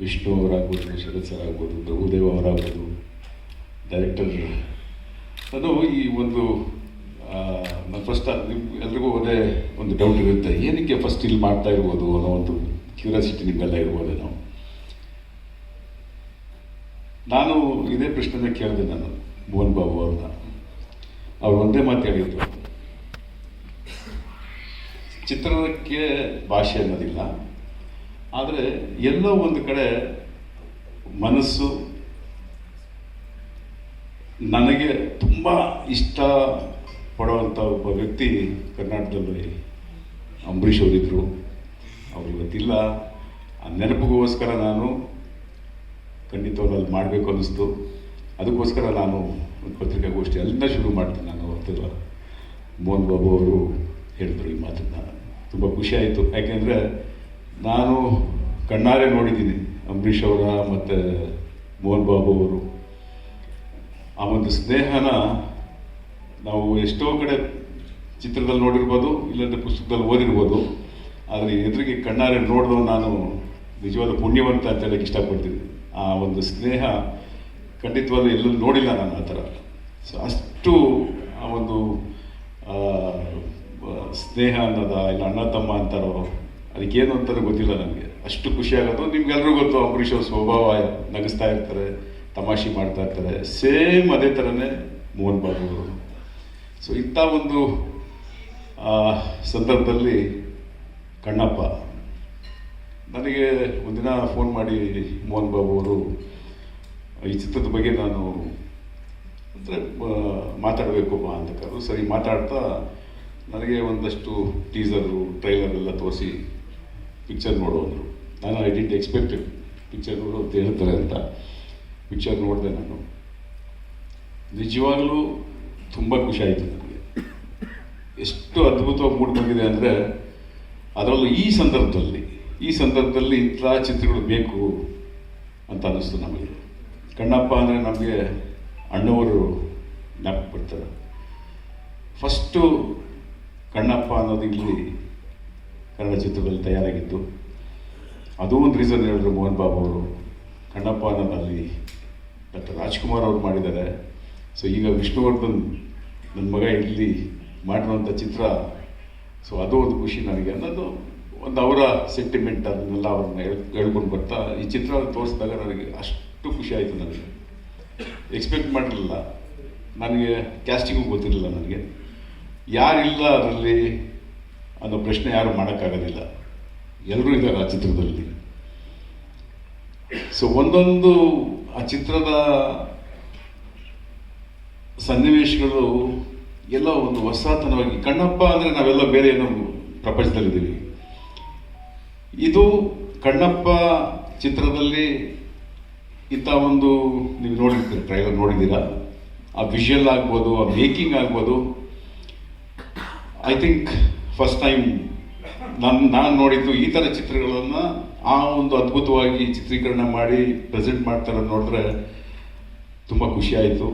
ವಿಷ್ಣು ಅವರಾಗ್ಬೋದು ಶರತ್ sir ಆಗ್ಬೋದು Prabhudeva ಅವರಾಗ್ಬೋದು director ಅದು ಈ ಒಂದು ನಾನು ಫಸ್ಟ್ ನಿಮ್ಮ ಎಲ್ರಿಗೂ ಒಂದೇ ಒಂದು ಡೌಟ್ ಇರುತ್ತೆ, ಏನಕ್ಕೆ ಫಸ್ಟ್ ಇಲ್ಲಿ ಮಾಡ್ತಾ ಇರ್ಬೋದು ಅನ್ನೋ ಒಂದು ಕ್ಯೂರಿಯಾಸಿಟಿ ನಿಮ್ಮೆಲ್ಲ ನಾವು ನಾನು ಇದೇ ಪ್ರಶ್ನೆನ ಕೇಳಿದೆ ನಾನು ಮೋಹನ್ ಬಾಬು ಅವ್ರನ್ನ. ಅವ್ರು ಒಂದೇ ಮಾತು ಹೇಳಿದ್ರು. ಭಾಷೆ ಅನ್ನೋದಿಲ್ಲ. ಆದರೆ ಎಲ್ಲೋ ಒಂದು ಕಡೆ ಮನಸ್ಸು ನನಗೆ ತುಂಬ ಇಷ್ಟ ಪಡುವಂಥ ಒಬ್ಬ ವ್ಯಕ್ತಿ ಕರ್ನಾಟಕದಲ್ಲಿ ಅಂಬರೀಷ್ ಅವರಿದ್ದರು ಅವ್ರು ಇವತ್ತಿಲ್ಲ ಆ ನೆನಪಿಗೋಸ್ಕರ ನಾನು ಖಂಡಿತವಾಗಿ ಅಲ್ಲಿ ಮಾಡಬೇಕು ಅನ್ನಿಸ್ತು. ಅದಕ್ಕೋಸ್ಕರ ನಾನು ಒಂದು ಪತ್ರಿಕಾಗೋಷ್ಠಿ ಅಲ್ಲಿಂದ ಶುರು ಮಾಡ್ತೀನಿ. ನಾನು ಹೊರತಿಲ್ಲ ಮೋಹನ್ ಬಾಬು ಅವರು ಹೇಳಿದ್ರು ಈ ಮಾತನ್ನು. ತುಂಬ ಖುಷಿ ಆಯಿತು. ಯಾಕೆಂದರೆ ನಾನು ಕಣ್ಣಾರೆ ನೋಡಿದ್ದೀನಿ. ಅಂಬರೀಷ್ ಅವರ ಮತ್ತು ಮೋಹನ್ ಬಾಬು ಅವರು. ಆ ಒಂದು ಸ್ನೇಹನ ನಾವು ಎಷ್ಟೋ ಕಡೆ ಚಿತ್ರದಲ್ಲಿ ನೋಡಿರ್ಬೋದು, ಇಲ್ಲಾಂದರೆ ಪುಸ್ತಕದಲ್ಲಿ ಓದಿರ್ಬೋದು. ಆದರೆ ಎದುರಿಗೆ ಕಣ್ಣಾರೆ ನೋಡಿದವ ನಾನು ನಿಜವಾದ ಪುಣ್ಯವಂತ ಅಂತ ಹೇಳಕ್ಕೆ ಇಷ್ಟಪಡ್ತೀನಿ. ಆ ಒಂದು ಸ್ನೇಹ ಖಂಡಿತವಾಗ್ಲೂ ಎಲ್ಲೂ ನೋಡಿಲ್ಲ ನಾನು ಆ ಥರ. ಸೊ ಅಷ್ಟು ಆ ಒಂದು ಸ್ನೇಹ ಅನ್ನೋದ, ಇಲ್ಲ ಅಣ್ಣ ತಮ್ಮ ಅಂತಾರೋ ಅದಕ್ಕೇನು ಅಂತ ಗೊತ್ತಿಲ್ಲ ನನಗೆ ಅಷ್ಟು ಖುಷಿ ಆಗೋದು ನಿಮ್ಗೆಲ್ಲರೂ ಗೊತ್ತು, ಅಂಬರೀಷ್ ಅವ್ರ ಸ್ವಭಾವ ನಗಿಸ್ತಾ ಇರ್ತಾರೆ, ತಮಾಷೆ ಮಾಡ್ತಾ ಇರ್ತಾರೆ. ಸೇಮ್ ಅದೇ ಥರನೇ ಮೋಹನ್ ಬಾಬು ಅವರು. ಸೊ ಇಂಥ ಒಂದು ಸಂದರ್ಭದಲ್ಲಿ ಕಣ್ಣಪ್ಪ. ನನಗೆ ಒಂದಿನ ಫೋನ್ ಮಾಡಿ ಮೋಹನ್ ಬಾಬು ಅವರು, ಈ ಚಿತ್ರದ ಬಗ್ಗೆ ನಾನು ಅಂದರೆ ಮಾತಾಡಬೇಕು ಅಂತ ಕರೆದು ಸರಿ ಮಾತಾಡ್ತಾ ನನಗೆ ಒಂದಷ್ಟು ಟೀಸರು ಟ್ರೈಲರ್ ಎಲ್ಲ ತೋರಿಸಿ ಪಿಕ್ಚರ್ ನೋಡೋದು. ನಾನು ಐ ಡಿಂಟ್ ಎಕ್ಸ್ಪೆಕ್ಟೆಡ್ ಪಿಕ್ಚರ್ ನೋಡು ಅಂತ ಹೇಳ್ತಾರೆ ಅಂತ. ಪಿಕ್ಚರ್ ನೋಡಿದೆ ನಾನು. ನಿಜವಾಗಲೂ ತುಂಬ ಖುಷಿ ಆಯಿತು ನನಗೆ. ಎಷ್ಟು ಅದ್ಭುತವಾಗಿ ಮೂಡ್ ಬಂದಿದೆ ಅಂದರೆ, ಅದರಲ್ಲೂ ಈ ಸಂದರ್ಭದಲ್ಲಿ ಈ ಸಂದರ್ಭದಲ್ಲಿ ಇಂಥ ಚಿತ್ರಗಳು ಬೇಕು ಅಂತ ಅನ್ನಿಸ್ತು ನಮಗೆ. ಕಣ್ಣಪ್ಪ ಅಂದರೆ ನಮಗೆ ಅಣ್ಣವರು ಜ್ಞಾಪಕ ಬರ್ತಾರೆ ಫಸ್ಟು ಕಣ್ಣಪ್ಪ ಅನ್ನೋದು ಇಲ್ಲಿ ಕನ್ನಡ ಚಿತ್ರದಲ್ಲಿ ತಯಾರಾಗಿತ್ತು. ಅದು ಒಂದು ರೀಸನ್ ಹೇಳಿದ್ರು ಮೋಹನ್ ಬಾಬು ಅವರು. ಕಣ್ಣಪ್ಪ ಅನ್ನೋದು ಅಲ್ಲಿ ಡಾಕ್ಟರ್ ರಾಜ್ಕುಮಾರ್ ಅವರು ಮಾಡಿದ್ದಾರೆ. ಸೊ ಈಗ ವಿಷ್ಣುವರ್ಧನ್ ನನ್ನ ಮಗ ಇಲ್ಲಿ ಮಾಡಿರುವಂಥ ಚಿತ್ರ ಸೊ ಅದು ಒಂದು ಖುಷಿ ನನಗೆ. ಅನ್ನೋದು ಒಂದು ಅವರ ಸೆಂಟಿಮೆಂಟ್ ಅದನ್ನೆಲ್ಲ ಅವ್ರನ್ನ ಹೇಳ್, ಹೇಳ್ಕೊಂಡು ಬರ್ತಾ, ಈ ಚಿತ್ರ ತೋರಿಸಿದಾಗ ನನಗೆ ಅಷ್ಟು ಖುಷಿ ಆಯಿತು ನನಗೆ. ಎಕ್ಸ್ಪೆಕ್ಟ್ ಮಾಡಿರಲಿಲ್ಲ. ನನಗೆ ಕ್ಯಾಸ್ಟಿಂಗು ಗೊತ್ತಿರಲಿಲ್ಲ ನನಗೆ. ಯಾರಿಲ್ಲ ಅದರಲ್ಲಿ ಅನ್ನೋ ಪ್ರಶ್ನೆ ಯಾರು ಮಾಡೋಕ್ಕಾಗೋದಿಲ್ಲ. ಎಲ್ಲರೂ ಇದ್ದಾರೆ ಆ ಚಿತ್ರದಲ್ಲಿ. ಸೊ ಒಂದೊಂದು ಆ ಚಿತ್ರದ ಸನ್ನಿವೇಶಗಳು ಎಲ್ಲ ಒಂದು ಹೊಸತನವಾಗಿ ಕಣ್ಣಪ್ಪ ಅಂದರೆ ನಾವೆಲ್ಲ ಬೇರೆ ಏನೋ ಪ್ರಪಂಚದಲ್ಲಿದ್ದೀವಿ. ಇದು ಕಣ್ಣಪ್ಪ ಚಿತ್ರದಲ್ಲಿ ಇಂಥ ಒಂದು, ನೀವು ನೋಡಿರ್ತೀರಿ, ಟ್ರೈಲರ್ ನೋಡಿದ್ದೀರಾ? ಆ ವಿಷಲ್ ಆಗ್ಬೋದು, ಆ ಮೇಕಿಂಗ್ ಆಗ್ಬೋದು. ಐ ಥಿಂಕ್ ಫಸ್ಟ್ ಟೈಮ್ ನಾನು ನಾನು ನೋಡಿದ್ದು ಈ ಥರ ಚಿತ್ರಗಳನ್ನು ಆ ಒಂದು ಅದ್ಭುತವಾಗಿ ಚಿತ್ರೀಕರಣ ಮಾಡಿ ಪ್ರೆಸೆಂಟ್ ಮಾಡ್ತಾರೆ ನೋಡಿದ್ರೆ ತುಂಬ ಖುಷಿ ಆಯಿತು.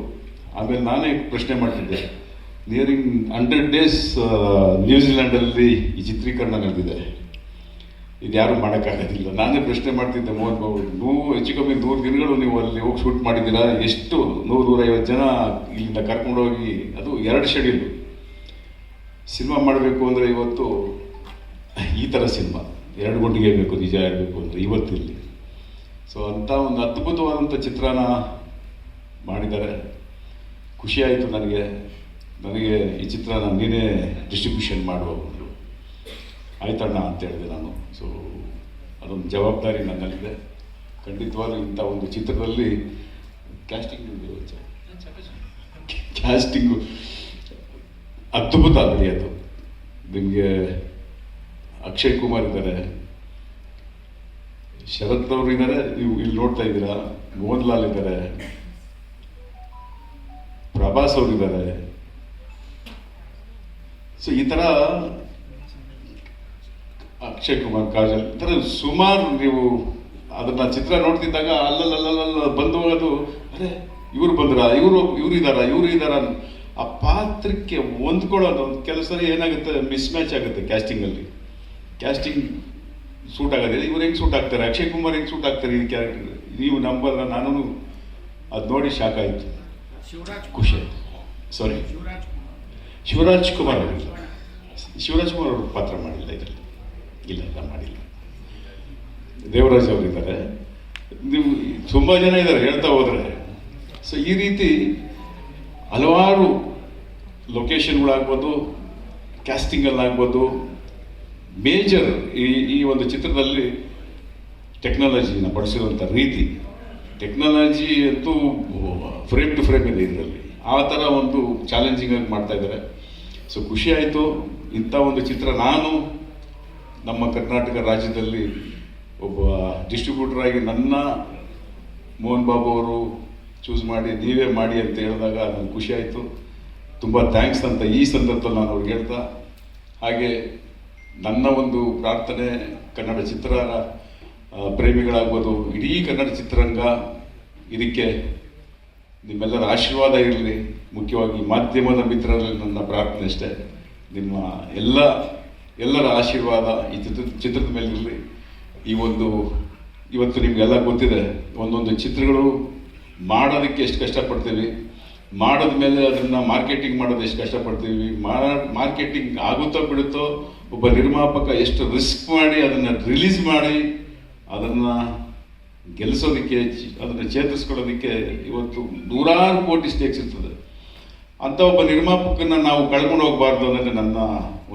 ಆಮೇಲೆ ನಾನೇ ಪ್ರಶ್ನೆ ಮಾಡ್ತಿದ್ದೆ. ನಿಯರಿಂಗ್ ಹಂಡ್ರೆಡ್ ಡೇಸ್ ನ್ಯೂಜಿಲ್ಯಾಂಡಲ್ಲಿ ಈ ಚಿತ್ರೀಕರಣ ನಡೆದಿದೆ. ಇದು ಯಾರು ಮಾಡೋಕ್ಕಾಗೋದಿಲ್ಲ. ನಾನೇ ಪ್ರಶ್ನೆ ಮಾಡ್ತಿದ್ದೆ, ಮೋಹನ್ ಬಾಬು, ನೂರು, ಹೆಚ್ಚು ಕಮ್ಮಿ ನೂರು ದಿನಗಳು ನೀವು ಅಲ್ಲಿ ಹೋಗಿ ಶೂಟ್ ಮಾಡಿದ್ದೀರಾ? ಎಷ್ಟು? ನೂರು, ನೂರೈವತ್ತು ಜನ ಇಲ್ಲಿಂದ ಕರ್ಕೊಂಡೋಗಿ, ಅದು ಎರಡು ಶೆಡ್ಯೂಲ್ ಸಿನಿಮಾ ಮಾಡಬೇಕು ಅಂದರೆ ಇವತ್ತು ಈ ಥರ ಸಿನಿಮಾ. ಎರಡು ಗುಂಡಿಗೆ ಬೇಕು ನಿಜ ಹೇಳಬೇಕು ಅಂದರೆ ಇವತ್ತಿಲ್ಲಿ ಸೊ ಅಂಥ ಒಂದು ಅದ್ಭುತವಾದಂಥ ಚಿತ್ರನ ಮಾಡಿದ್ದಾರೆ. ಖುಷಿಯಾಯಿತು ನನಗೆ. ನನಗೆ ಈ ಚಿತ್ರನ ನೀನೇ ಡಿಸ್ಟ್ರಿಬ್ಯೂಷನ್ ಮಾಡುವ ಅಂದರು ಆಯ್ತಣ್ಣ ಅಂತ ಹೇಳಿದೆ ನಾನು. ಸೊ ಅದೊಂದು ಜವಾಬ್ದಾರಿ ನನ್ನಲ್ಲಿದೆ. ಖಂಡಿತವಾಗ್ಲೂ ಇಂಥ ಒಂದು ಚಿತ್ರದಲ್ಲಿ ಕ್ಯಾಸ್ಟಿಂಗ್ ಕ್ಯಾಸ್ಟಿಂಗು ಅದ್ಭುತ ಅದು. ನಿಮಗೆ ಅಕ್ಷಯ್ ಕುಮಾರ್ ಇದ್ದಾರೆ. ಶರತ್ ಅವರು ಇದ್ದಾರೆ. ನೀವು ಇಲ್ಲಿ ನೋಡ್ತಾ ಇದ್ದೀರಾ. ಮೋಹನ್ಲಾಲ್ ಇದ್ದಾರೆ. ಪ್ರಭಾಸ್ ಅವರು ಇದ್ದಾರೆ. ಸೊ ಈ ಥರ ಅಕ್ಷಯ್ ಕುಮಾರ್, ಕಾಜಲ್, ಈ ಥರ ಸುಮಾರು ನೀವು ಅದನ್ನ ಚಿತ್ರ ನೋಡ್ತಿದ್ದಾಗ ಅಲ್ಲಲ್ಲಲ್ಲ ಬಂದು ಹೋಗೋದು, ಅರೆ, ಇವ್ರು ಬಂದ್ರ? ಇವರು, ಇವ್ರು ಇದ್ದಾರಾ? ಇವ್ರು ಇದಾರ ಆ ಪಾತ್ರಕ್ಕೆ ಹೊಂದ್ಕೊಳ್ಳೋದು ಒಂದು ಕೆಲವು ಸರಿ ಏನಾಗುತ್ತೆ ಮಿಸ್ ಮ್ಯಾಚ್ ಆಗುತ್ತೆ ಕ್ಯಾಸ್ಟಿಂಗಲ್ಲಿ ಕ್ಯಾಸ್ಟಿಂಗ್ ಸೂಟ್ ಆಗೋದಿಲ್ಲ. ಇವ್ರು ಹೆಂಗೆ ಸೂಟ್ ಆಗ್ತಾರೆ? ಅಕ್ಷಯ್ ಕುಮಾರ್ ಹೆಂಗೆ ಸೂಟ್ ಆಗ್ತಾರೆ ಈ ಕ್ಯಾರೆಕ್ಟರ್ ನೀವು ನಂಬಲ್ಲ ನಾನು ಅದು ನೋಡಿ ಶಾಕ್ ಆಯಿತು. ಶಿವರಾಜ್ ಖುಷಿ ಆಯಿತು. ಸಾರಿ ಶಿವರಾಜ್ ಶಿವರಾಜ್ ಕುಮಾರ್ ಅವರಿಲ್ಲ ಶಿವರಾಜ್ ಕುಮಾರ್ ಅವರು ಪಾತ್ರ ಮಾಡಿಲ್ಲ ಇದರಲ್ಲಿ. ಇಲ್ಲ ಇಲ್ಲ ಮಾಡಿಲ್ಲ. ದೇವರಾಜ್ ಅವರಿದ್ದಾರೆ ನೀವು ತುಂಬ ಜನ ಇದ್ದಾರೆ ಹೇಳ್ತಾ ಹೋದರೆ. ಸೊ ಈ ರೀತಿ ಹಲವಾರು ಲೊಕೇಶನ್ಗಳಾಗ್ಬೋದು ಕ್ಯಾಸ್ಟಿಂಗಲ್ಲಾಗ್ಬೋದು ಮೇಜರ್ ಈ ಈ ಒಂದು ಚಿತ್ರದಲ್ಲಿ ಟೆಕ್ನಾಲಜಿನ ಬಳಸಿರುವಂಥ ರೀತಿ. ಟೆಕ್ನಾಲಜಿ ಅಂತೂ ಫ್ರೇಮ್ ಟು ಫ್ರೇಮ್ ಇದೆ ಇದರಲ್ಲಿ. ಆ ಥರ ಒಂದು ಚಾಲೆಂಜಿಂಗ್ ಆಗಿ ಮಾಡ್ತಾ ಇದ್ದಾರೆ. ಸೊ ಖುಷಿ ಆಯಿತು. ಇಂಥ ಒಂದು ಚಿತ್ರ ನಾನು ನಮ್ಮ ಕರ್ನಾಟಕ ರಾಜ್ಯದಲ್ಲಿ ಒಬ್ಬ ಡಿಸ್ಟ್ರಿಬ್ಯೂಟರ್ ಆಗಿ ನನ್ನ ಮೋಹನ್ ಬಾಬು ಅವರು ಚೂಸ್ ಮಾಡಿ, ನೀವೇ ಮಾಡಿ ಅಂತ ಹೇಳಿದಾಗ ನನಗೆ ಖುಷಿ ಆಯಿತು. ತುಂಬ ಥ್ಯಾಂಕ್ಸ್ ಅಂತ ಈ ಸಂದರ್ಭದಲ್ಲಿ ನಾನು ಅವ್ರಿಗೆ ಹೇಳ್ತಾ, ಹಾಗೆ ನನ್ನ ಒಂದು ಪ್ರಾರ್ಥನೆ ಕನ್ನಡ ಚಿತ್ರ ಪ್ರೇಮಿಗಳಾಗ್ಬೋದು, ಇಡೀ ಕನ್ನಡ ಚಿತ್ರರಂಗ ಇದಕ್ಕೆ ನಿಮ್ಮೆಲ್ಲರ ಆಶೀರ್ವಾದ ಇರಲಿ. ಮುಖ್ಯವಾಗಿ ಮಾಧ್ಯಮದ ಮಿತ್ರರಲ್ಲಿ ನನ್ನ ಪ್ರಾರ್ಥನೆ ಅಷ್ಟೇ. ನಿಮ್ಮ ಎಲ್ಲ, ಎಲ್ಲರ ಆಶೀರ್ವಾದ ಈ ಚಿತ್ರ, ಚಿತ್ರದ ಮೇಲೆ ಇರಲಿ. ಈ ಒಂದು, ಇವತ್ತು ನಿಮಗೆಲ್ಲ ಗೊತ್ತಿದೆ, ಒಂದೊಂದು ಚಿತ್ರಗಳು ಮಾಡೋದಕ್ಕೆ ಎಷ್ಟು ಕಷ್ಟಪಡ್ತೀವಿ. ಮಾಡಿದ ಮೇಲೆ ಅದನ್ನು ಮಾರ್ಕೆಟಿಂಗ್ ಮಾಡೋದು ಎಷ್ಟು ಕಷ್ಟಪಡ್ತೀವಿ? ಮಾರ್ಕೆಟಿಂಗ್ ಆಗುತ್ತೋ ಬಿಡುತ್ತೋ ಒಬ್ಬ ನಿರ್ಮಾಪಕ ಎಷ್ಟು ರಿಸ್ಕ್ ಮಾಡಿ ಅದನ್ನು ರಿಲೀಸ್ ಮಾಡಿ ಅದನ್ನು ಗೆಲ್ಲಿಸೋದಕ್ಕೆ ಅದನ್ನು ಚೇತರಿಸ್ಕೊಳ್ಳೋದಕ್ಕೆ ಇವತ್ತು ನೂರಾರು ಕೋಟಿ ಸ್ಟೇಕ್ಸ್ ಇರ್ತದೆ. ಅಂಥ ಒಬ್ಬ ನಿರ್ಮಾಪಕನ ನಾವು ಕಳ್ಕೊಂಡು ಹೋಗಬಾರ್ದು ಅನ್ನೋದು ನನ್ನ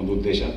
ಒಂದು ಉದ್ದೇಶ.